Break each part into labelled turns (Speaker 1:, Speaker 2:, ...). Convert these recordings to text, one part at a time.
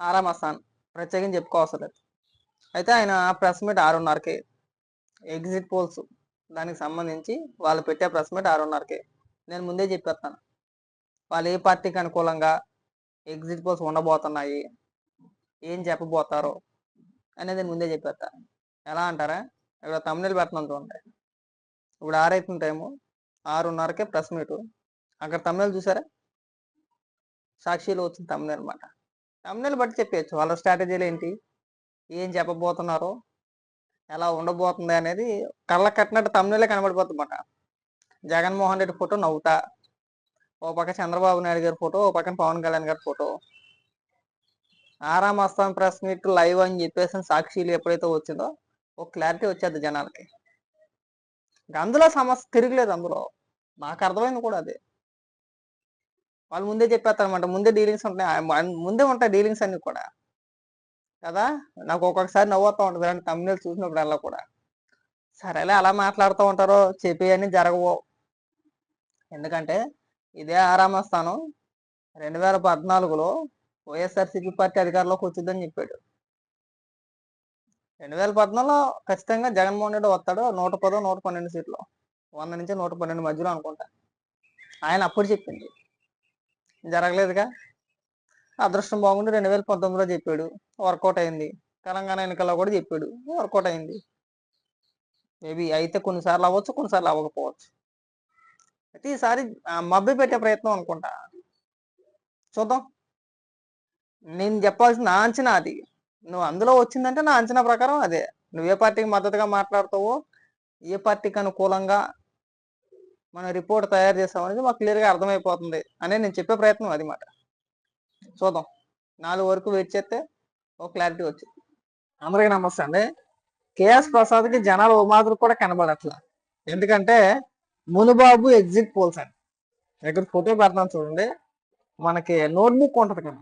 Speaker 1: ఆరామ్ మసాన్ ప్రత్యేకించి చెప్పుకోవసరం లేదు అయితే ఆయన ప్రెస్ మీట్ ఆరున్నరకి. ఎగ్జిట్ పోల్స్ దానికి సంబంధించి వాళ్ళు పెట్టే ప్రెస్ మీట్ ఆరున్నరకి. నేను ముందే చెప్పేస్తాను. వాళ్ళు ఏ పార్టీకి అనుకూలంగా ఎగ్జిట్ పోల్స్ ఉండబోతున్నాయి ఏం చెప్పబోతారో అనేది నేను ముందే చెప్పేస్తా ఎలా అంటారా? ఇక్కడ తమిళ పెట్టడం చూడండి. ఇప్పుడు ఆరైతుంది టైము ఆరున్నరకే ప్రెస్ మీటు. అక్కడ తమిళ చూసారా? సాక్షిలో వచ్చిన తమిళ అనమాట తమిళ బట్టి చెప్పేయచ్చు. వాళ్ళ స్ట్రాటజీలు ఏంటి? ఏం చెప్పబోతున్నారో? ఎలా ఉండబోతుంది అనేది కళ్ళ కట్టినట్టు తమిళే కనబడిపోతుందన్నమాట జగన్మోహన్ రెడ్డి ఫోటో నవ్వుతా. ఓ పక్క చంద్రబాబు నాయుడు గారి ఫోటో ఓ పక్కన పవన్ కళ్యాణ్ గారి ఫోటో. ఆరామస్తాం ప్రెస్ మీట్ లైవ్ అని చెప్పేసి సాక్షిలు ఎప్పుడైతే వచ్చిందో ఒక క్లారిటీ వచ్చేది జనాలకి. అందులో సమస్య తిరగలేదు అందులో. నాకు అర్థమైంది కూడా అదే. వాళ్ళు ముందే చెప్పేస్తారనమాట ముందే డీలింగ్స్ ఉంటాయి. ముందే ఉంటాయి డీలింగ్స్ అన్ని కూడా. కదా? నాకు ఒక్కొక్కసారి నవ్వుతూ ఉంటుంది. అంటే తమ్ముళ్ళు చూసినప్పుడు అలా కూడా. సరేలే అలా మాట్లాడుతూ ఉంటారో చెప్పేయన్నీ జరగవు. ఎందుకంటే ఇదే ఆరామస్థానం రెండు వేల పద్నాలుగులో వైఎస్ఆర్సీపీ పార్టీ అధికారంలోకి వచ్చిందని చెప్పాడు. రెండు వేల పద్నాలుగులో ఖచ్చితంగా జగన్మోహన్ రెడ్డి వస్తాడు నూట పదో నూట పన్నెండు సీట్లు. వంద నుంచి నూట పన్నెండు మధ్యలో అనుకుంటా. ఆయన అప్పుడు చెప్పింది. జరగలేదుగా. అదృష్టం బాగుండి రెండు వేల పంతొమ్మిదిలో చెప్పాడు. వర్కౌట్ అయింది. తెలంగాణ ఎన్నికల్లో కూడా చెప్పాడు. వర్కౌట్ అయింది. మేబీ అయితే కొన్నిసార్లు అవ్వచ్చు కొన్నిసార్లు అవ్వకపోవచ్చు. అయితే ఈసారి మబ్బి పెట్టే ప్రయత్నం అనుకుంటా. చూద్దాం. నేను చెప్పాల్సిన నా అంచనా అది. నువ్వు అందులో వచ్చిందంటే నా అంచనా ప్రకారం అదే. నువ్వు ఏ పార్టీకి మద్దతుగా మాట్లాడతావో ఏ పార్టీకి అనుకూలంగా మన రిపోర్ట్ తయారు చేస్తాం అనేది మాకు క్లియర్గా అర్థమైపోతుంది అనే నేను చెప్పే ప్రయత్నం అది మాట. చూద్దాం. నాలుగు వరకు వెయిట్ చేస్తే ఒక క్లారిటీ వచ్చింది. అందరికీ నమస్తే అండి. కేఎస్ ప్రసాద్కి జనాలు ఓ మాదిరి కూడా కనబడట్లా. ఎందుకంటే మునుబాబు ఎగ్జిట్ పోల్స్ అండి. దగ్గర ఫోటో పెడతాను చూడండి. మనకి నోట్బుక్ ఉంటుంది కదా.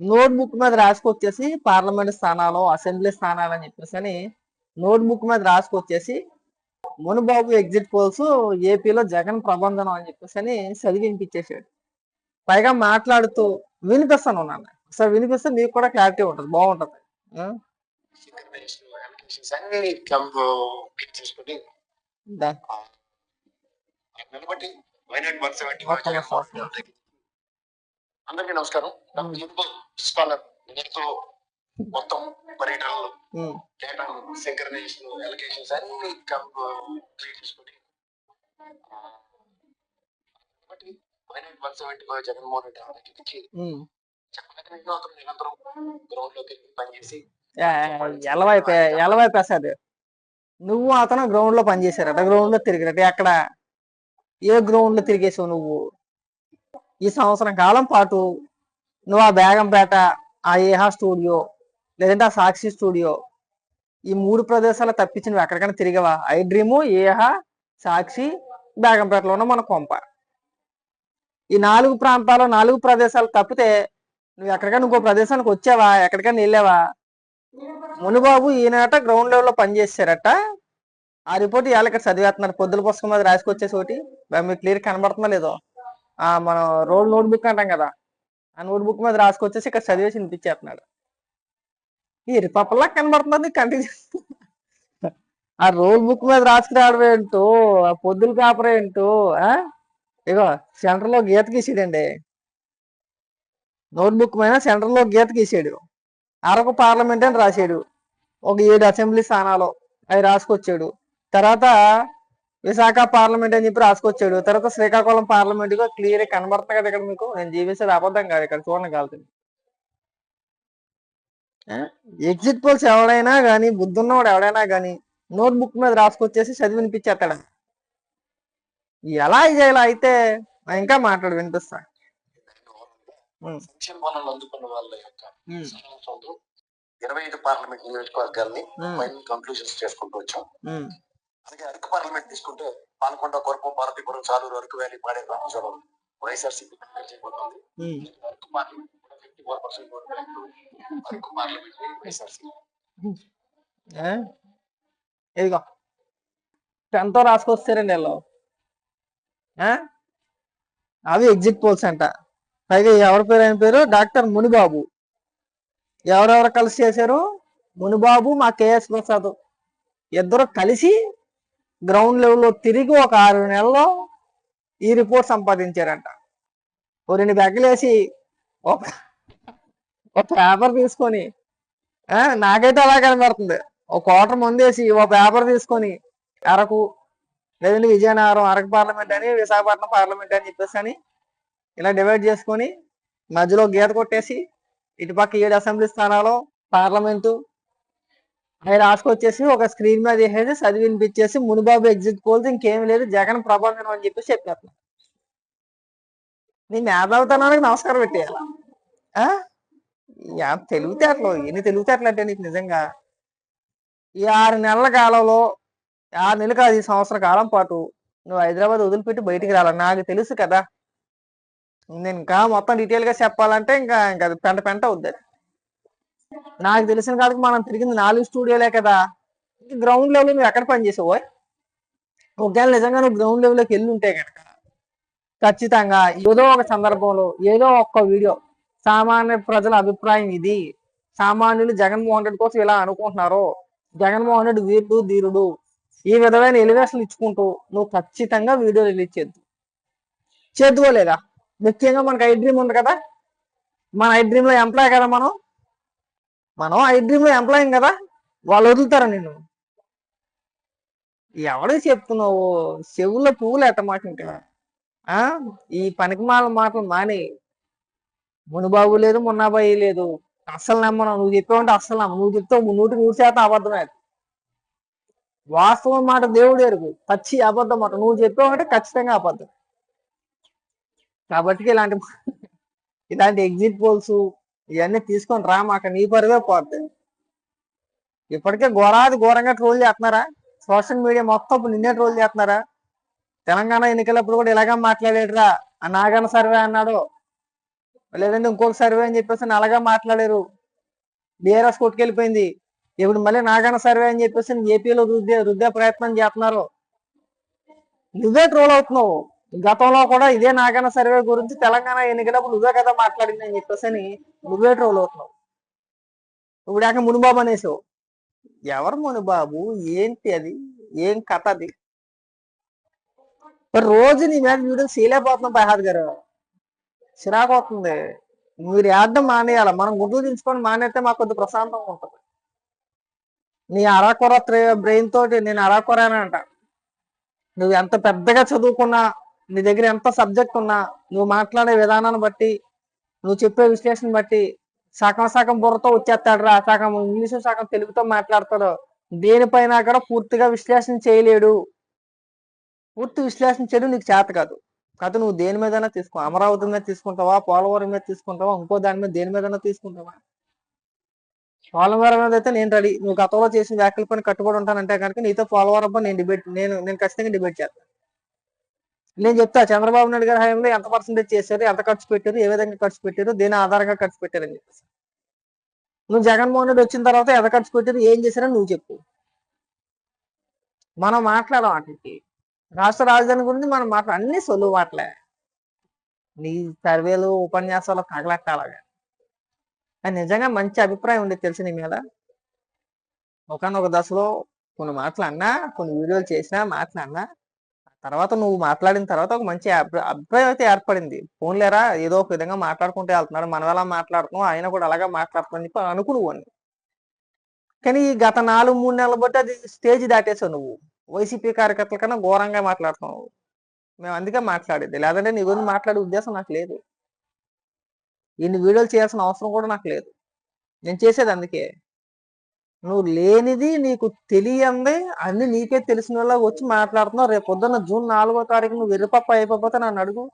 Speaker 1: నోట్బుక్ మీద రాసుకొచ్చేసి పార్లమెంట్ స్థానాలు అసెంబ్లీ స్థానాలు అని చెప్పేసి అని నోట్బుక్ మీద రాసుకొచ్చేసి మునుబాబు ఎగ్జిట్ పోల్స్ ఏపీలో జగన్ ప్రబంధనం అని చెప్పేసి అని చదివి వినిపించేసాడు పైగా మాట్లాడుతూ వినిపిస్తాను ఉన్నాను సార్ వినిపిస్తే మీకు కూడా క్లారిటీ ఉంటుంది బాగుంటుంది.
Speaker 2: అందరికీ నమస్కారం. స్కాలర్. నేతో మొత్తం పర్యటనలు డేటా సింక్రనైజేషన్ ఎలకేషన్స్ అన్ని క్రియేట్ చేసుకుని Wayanad one seventy five Jaganmohan Reddy. చెప్పలేక అతను నిరంతరం గ్రౌండ్లోకి పనిచేసి
Speaker 1: ఎలవైపు ఎలవైపు ప్రసాద్ నువ్వు అతను గ్రౌండ్లో పనిచేశారట గ్రౌండ్లో తిరిగిరట ఎక్కడ? ఏ గ్రౌండ్లో తిరిగేసావు నువ్వు? ఈ సంవత్సరం కాలం పాటు నువ్వు ఆ బేగంపేట ఆ ఏహా స్టూడియో లేదంటే ఆ సాక్షి స్టూడియో ఈ మూడు ప్రదేశాలు తప్పించి నువ్వు ఎక్కడికైనా తిరిగావా? ఐ డ్రీము ఏహా సాక్షి బేగంపేటలో ఉన్న మన కొంప. ఈ నాలుగు ప్రాంతాలు నాలుగు ప్రదేశాలు తప్పితే నువ్వు ఎక్కడికైనా ఇంకో ప్రదేశానికి వచ్చావా? ఎక్కడికైనా వెళ్ళావా? మునుబాబు ఈయనట గ్రౌండ్ లెవెల్లో పనిచేశారట ఆ రిపోర్ట్ ఇవాళ ఇక్కడ చదివేస్తున్నారు పొద్దుల పుస్తకం మీద రాసుకొచ్చేసి ఒకటి. మీకు క్లియర్ కనబడుతుందా లేదో? ఆ మనం రోడ్ నోట్ బుక్ అంటాం కదా. ఆ నోట్ బుక్ మీద రాసుకొచ్చేసి ఇక్కడ చదివేసి వినిపించేస్తున్నాడు. ఈ రిపప్పల్లా కనబడుతుంది కంటిన్యూ ఆ రోల్ బుక్ మీద రాసుకురావడం ఏంటో ఆ పొద్దులు పేపర్ ఏంటో ఆ? ఇగో సెంటర్లో గీత గీసాడండి నోట్ బుక్ మీద సెంటర్లో గీత గీసాడు. అరకు పార్లమెంట్ అని రాశాడు. ఒక ఏడు అసెంబ్లీ స్థానాలు అవి రాసుకొచ్చాడు. తర్వాత విశాఖ పార్లమెంట్ అని చెప్పి రాసుకొచ్చాడు. తర్వాత శ్రీకాకుళం పార్లమెంట్గా క్లియర్ కనబడుతుంది కదా ఇక్కడ మీకు? నేను జీవించేది అబద్ధం కాదు ఇక్కడ చూడండి కాలుతుంది ఎగ్జిట్ పోల్స్ ఎవడైనా కానీ బుద్ధున్నవాడు ఎవడైనా కానీ నోట్ బుక్ మీద రాసుకొచ్చేసి చదివి వినిపించేస్తాడు ఎలా చేయాలి అయితే ఇంకా మాట్లాడు వినిపిస్తా.
Speaker 2: ఇరవై ఐదు పార్లమెంట్ నియోజకవర్గాల్ని ఫైనల్ కంక్లూజన్స్ చేసుకుంటూ వచ్చాం. అలాగే అరకు పార్లమెంట్ తీసుకుంటే పాలకొండ కొరపం పార్వతీపురం చాలూరు అరకు వ్యాలీ పాడే రామచోడం వైఎస్ఆర్సీపీ. అరకు పార్లమెంట్ కూడా fifty four Araku parliament YSRCP
Speaker 1: ఇదిగో టెన్తో రాసుకొస్తారండి వీళ్ళు అవి ఎగ్జిట్ పోల్స్ అంట. పైగా ఎవరి పేరు ఆయన పేరు? డాక్టర్ మునిబాబు. ఎవరెవరు కలిసి చేశారు? మునిబాబు మా కేఎస్ ప్రసాద్. ఇద్దరు కలిసి గ్రౌండ్ లెవెల్లో తిరిగి ఒక ఆరు నెలల్లో ఈ రిపోర్ట్ సంపాదించారంట. ఓ రెండు బెగ్గలేసి ఒక ఒక పేపర్ తీసుకొని నాకైతే అలా కనబడుతుంది. ఒక కోటర్ ముందేసి ఒక పేపర్ తీసుకొని అరకు లేదంటే విజయనగరం అరకు పార్లమెంట్ అని విశాఖపట్నం పార్లమెంట్ అని చెప్పేసి అని ఇలా డివైడ్ చేసుకొని మధ్యలో గీత కొట్టేసి ఇటుపక్క ఏడు అసెంబ్లీ స్థానాలు పార్లమెంటు అవి రాసుకొచ్చేసి ఒక స్క్రీన్ మీద వేసేసి చదివి వినిపించేసి మునిబాబు ఎగ్జిట్ పోల్స్ ఇంకేం లేదు జగన్ ప్రభావం అని చెప్పేసి చెప్పేస్తున్నాను నీ మేధావుతనానికి నమస్కారం పెట్టేయాలా. తెలివితేటలు. ఎన్ని తెలివితేటలు అంటే నీకు నిజంగా? ఈ ఆరు నెలల కాలంలో ఆరు నెలలు కాదు ఈ సంవత్సర కాలం పాటు నువ్వు హైదరాబాద్ వదిలిపెట్టి బయటికి రాలి? నాకు తెలుసు కదా. నేను ఇంకా మొత్తం డీటెయిల్గా చెప్పాలంటే ఇంకా ఇంకా అది పెంట పెంట అవుద్ది నాకు తెలిసిన కాడికి మనం తిరిగింది నాలుగు స్టూడియోలే కదా. గ్రౌండ్ లెవెల్ నువ్వు ఎక్కడ పని చేసావు ఒకవేళ నిజంగా నువ్వు గ్రౌండ్ లెవెల్లోకి వెళ్ళి ఉంటే కనుక ఖచ్చితంగా ఏదో ఒక సందర్భంలో ఏదో ఒక్క వీడియో సామాన్య ప్రజల అభిప్రాయం ఇది. సామాన్యులు జగన్మోహన్ రెడ్డి కోసం ఇలా అనుకుంటున్నారు? జగన్మోహన్ రెడ్డి వీరుడు ధీరుడు. ఈ విధమైన ఎలివేషన్లు ఇచ్చుకుంటూ నువ్వు ఖచ్చితంగా వీడియో రిలీజ్ చేద్దు. చేద్దువో లేదా? ముఖ్యంగా మనకు ఐ డ్రీమ్ ఉంది కదా? మన ఐ డ్రీమ్లో ఎంప్లాయ్ కదా మనం? మనం ఐ డ్రీమ్లో లో ఎంప్లాయ్ కదా? వాళ్ళు వదులుతారా నిన్ను? ఎవడికి చెప్తున్నావు? చెవుల్లో పువ్వులు ఎట్ట మాట ఆ? ఈ పనికిమాల మాటలు మానే మునుబాబు లేదు మున్నాబాయి లేదు. అస్సలు నమ్మను. నువ్వు చెప్పావంటే అస్సలు నమ్మ నువ్వు చెప్తావు నూటి నూరు శాతం అబద్ధమే వాస్తవం మాట దేవుడు ఎరుగు. పచ్చి అబద్ధం మాట. నువ్వు చెప్పావంటే ఖచ్చితంగా అబద్ధం. కాబట్టి ఇలాంటి ఇలాంటి ఎగ్జిట్ పోల్స్ ఇవన్నీ తీసుకొని రా మాకు. నీ పరువే పోద్ది. ఇప్పటికే ఘోరాది ఘోరంగా ట్రోల్ చేస్తున్నారా? సోషల్ మీడియా మొత్తం ఇప్పుడు నిన్నే ట్రోల్ చేస్తున్నారా? తెలంగాణ ఎన్నికలప్పుడు కూడా ఇలాగా మాట్లాడేట్రా? ఆ నాగన్న సర్వే అన్నాడు. లేదంటే ఇంకొక సర్వే అని చెప్పేసి అలాగా మాట్లాడారు. బీఆర్ఎస్ కొట్టుకెళ్ళిపోయింది. ఇప్పుడు మళ్ళీ నాగన్న సర్వే అని చెప్పేసి ఏపీలో రుద్దే రుద్దే ప్రయత్నం చేస్తున్నారు. నువ్వే ట్రోల్ అవుతున్నావు. గతంలో కూడా ఇదే నాగన్న సర్వే గురించి తెలంగాణ ఎన్నికలప్పుడు నువ్వే కదా మాట్లాడింది అని చెప్పేసి అని నువ్వే ట్రోల్ అవుతున్నావు. ఇప్పుడు యాక మునిబాబు అనేసావు. ఎవరు మునిబాబు? ఏంటి అది? ఏం కథ అది? రోజు నీ మీద వీడియో చేయలేకపోతున్నాం ప్రహాద్ గారు. చిరాకు అవుతుంది మీరు ఆడడం మానేయాల. మనం గుడ్డు దించుకొని మానేస్తే మాకు కొద్ది ప్రశాంతంగా ఉంటుంది. నీ అరాకొర బ్రెయిన్ తోటి నేను అరాకొరానంట నువ్వు ఎంత పెద్దగా చదువుకున్నా నీ దగ్గర ఎంత సబ్జెక్ట్ ఉన్నా నువ్వు మాట్లాడే విధానాన్ని బట్టి నువ్వు చెప్పే విశ్లేషణ బట్టి సగం సగం బుర్రతో వచ్చేస్తాడు రా. సగం ఇంగ్లీషు సగం తెలుగుతో మాట్లాడతాడు. దేనిపైన కూడా పూర్తిగా విశ్లేషణ చేయలేడు. పూర్తి విశ్లేషణ చేయడం నీకు చేత కాదు. కాదు నువ్వు దేని మీదైనా తీసుకో అమరావతి మీద తీసుకుంటావా పోలవరం మీద తీసుకుంటావా ఇంకో దాని మీద దేని మీదైనా తీసుకుంటావా? పోలవరం మీద అయితే నేను రెడీ నువ్వు గతంలో చేసిన వ్యాఖ్యల పైన కట్టుబడి ఉంటానంటే కనుక నీతో పోలవరం పైన నేను డిబేట్ నేను నేను ఖచ్చితంగా డిబేట్ చేస్తాను నేను చెప్తా చంద్రబాబు నాయుడు గారి హయాంలో ఎంత పర్సెంటేజ్ చేశారు ఎంత ఖర్చు పెట్టారు ఏ విధంగా ఖర్చు పెట్టారు దేని ఆధారంగా ఖర్చు పెట్టారు చెప్పేసి. నువ్వు జగన్మోహన్ రెడ్డి వచ్చిన తర్వాత ఎంత ఖర్చు పెట్టారు ఏం చేశారని నువ్వు చెప్పు. మనం మాట్లాడడం వాటికి రాష్ట్ర రాజధాని గురించి మనం మాట అన్ని సొలువాట్లే మాటలే నీ సర్వేలు ఉపన్యాసాలు తగలట్టాలగా అది నిజంగా మంచి అభిప్రాయం ఉండేది తెలిసి నీ మీద? ఒకనొక దశలో కొన్ని మాటలు అన్నా కొన్ని వీడియోలు చేసినా మాట్లాడినా తర్వాత నువ్వు మాట్లాడిన తర్వాత ఒక మంచి అభి- అభిప్రాయం అయితే ఏర్పడింది. ఫోన్లేరా ఏదో ఒక విధంగా మాట్లాడుకుంటూ వెళ్తున్నాడు మనం ఎలా మాట్లాడుతున్నాం ఆయన కూడా అలాగా మాట్లాడుతున్నాను చెప్పి అనుకున్నావు కానీ గత నాలుగు మూడు నెలలు బట్టి అది స్టేజ్ దాటేసావు నువ్వు. వైసీపీ కార్యకర్తల కన్నా ఘోరంగా మాట్లాడుతున్నావు. మేము అందుకే మాట్లాడేది. లేదంటే నీ గురించి మాట్లాడే ఉద్దేశం నాకు లేదు. ఇన్ని వీడియోలు చేయాల్సిన అవసరం కూడా నాకు లేదు. నేను చేసేది అందుకే. నువ్వు లేనిది నీకు తెలియంది అన్ని నీకే తెలిసిన వాళ్ళ వచ్చి మాట్లాడుతున్నావు. రేపు పొద్దున్న జూన్ నాలుగో తారీఖు నువ్వు వెర్రిపప్ప అయిపోతే నన్ను అడుగు.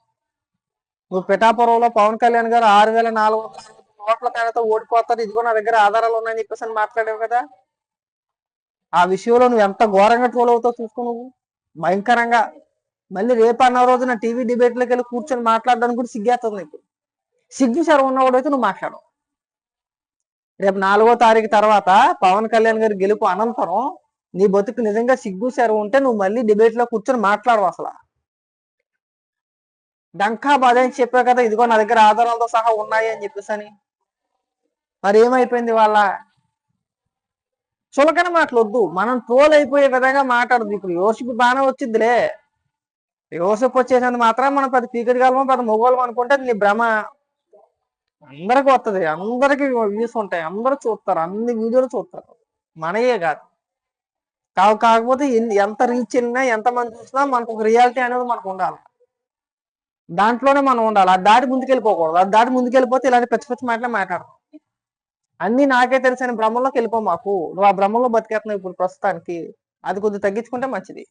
Speaker 1: నువ్వు పిఠాపురంలో పవన్ కళ్యాణ్ గారు ఆరు వేల నాలుగు వందల ఓట్ల తేడాతో ఓడిపోతారు. ఇదిగో నా దగ్గర ఆధారాలు ఉన్నాయని చెప్పేసి అని మాట్లాడావు కదా. ఆ విషయంలో నువ్వు ఎంత ఘోరంగా ట్రోల్ అవుతావు చూసుకో నువ్వు. భయంకరంగా. మళ్ళీ రేపు అన్న రోజున టీవీ డిబేట్లోకి వెళ్ళి కూర్చొని మాట్లాడడానికి కూడా సిగ్గేస్తుంది నీకు. సిగ్గు సార్ ఉన్నవాడు అయితే నువ్వు మాట్లాడవు. రేపు నాలుగో తారీఖు తర్వాత పవన్ కళ్యాణ్ గారి గెలుపు అనంతరం నీ బతుకు నిజంగా సిగ్గు శరం ఉంటే నువ్వు మళ్ళీ డిబేట్లో కూర్చొని మాట్లాడవు అసలు. డంకా బాధ అని చెప్పా కదా ఇదిగో నా దగ్గర ఆధారాలతో సహా ఉన్నాయి అని చెప్పేసి అని మరి ఏమైపోయింది వాళ్ళ చులకన మాటలు వద్దు మనం ట్రోల్ అయిపోయే విధంగా మాట్లాడదు ఇప్పుడు యోషిప్ బాగానే వచ్చిందిలే. యోసపు వచ్చేసింది మాత్రం మనం పెద్ద పీకటిగలమో పది మొగోళం అనుకుంటే నీ భ్రమ అందరికి వస్తుంది అందరికి వ్యూస్ ఉంటాయి. అందరూ చూస్తారు. అన్ని వీడియోలు చూస్తారు. మనయే కాదు. కావు కాకపోతే ఎంత రీచ్ వెళ్ళినా ఎంత మంది చూసినా మనకు ఒక రియాలిటీ అనేది మనకు ఉండాలి. దాంట్లోనే మనం ఉండాలి. అది దాటి ముందుకెళ్ళిపోకూడదు. అది దాటి ముందుకెళ్ళిపోతే ఇలాంటి పిచ్చి పిచ్చి మాటలే మాట్లాడతాం. అన్ని నాకే తెలిసిన భ్రమంలోకి వెళ్ళిపో మాకు. నువ్వు ఆ భ్రమంలో బతికేస్తున్నావు ఇప్పుడు ప్రస్తుతానికి. అది కొద్దిగా తగ్గించుకుంటే మంచిది.